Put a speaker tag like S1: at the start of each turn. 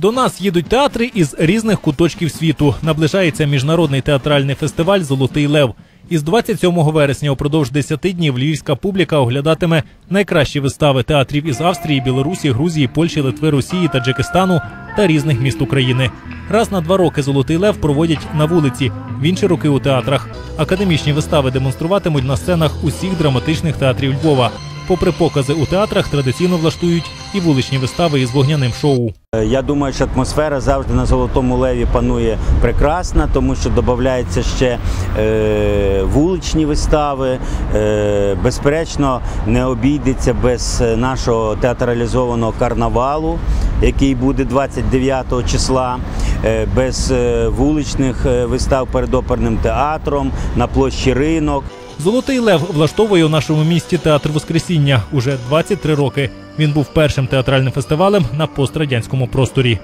S1: До нас їдуть театри із різних куточків світу. Наближається міжнародний театральний фестиваль Золотий Лев. Із 27 вересня упродовж 10 днів львівська публіка оглядатиме найкращі вистави театрів із Австрії, Білорусі, Грузії, Польщі, Литви, Росії, Таджикистану та різних міст України. Раз на два роки Золотий Лев проводять на вулиці, в інші роки у театрах. Академічні вистави демонструватимуть на сценах усіх драматичних театрів Львова. Попри покази у театрах, традиційно влаштують і вуличні вистави із вогняним шоу.
S2: Е, Я думаю, що атмосфера завжди на Золотому Леві панує прекрасна, тому що додаються ще е, вуличні вистави. Е, безперечно, не обійдеться без е, нашого театралізованого карнавалу, який буде 29 числа, е, без вуличних вистав перед оперним театром на площі ринок.
S1: Золотий Лев влаштовує у нашому місті театр Воскресіння уже 23 роки. Він був першим театральним фестивалем на пострадянському просторі.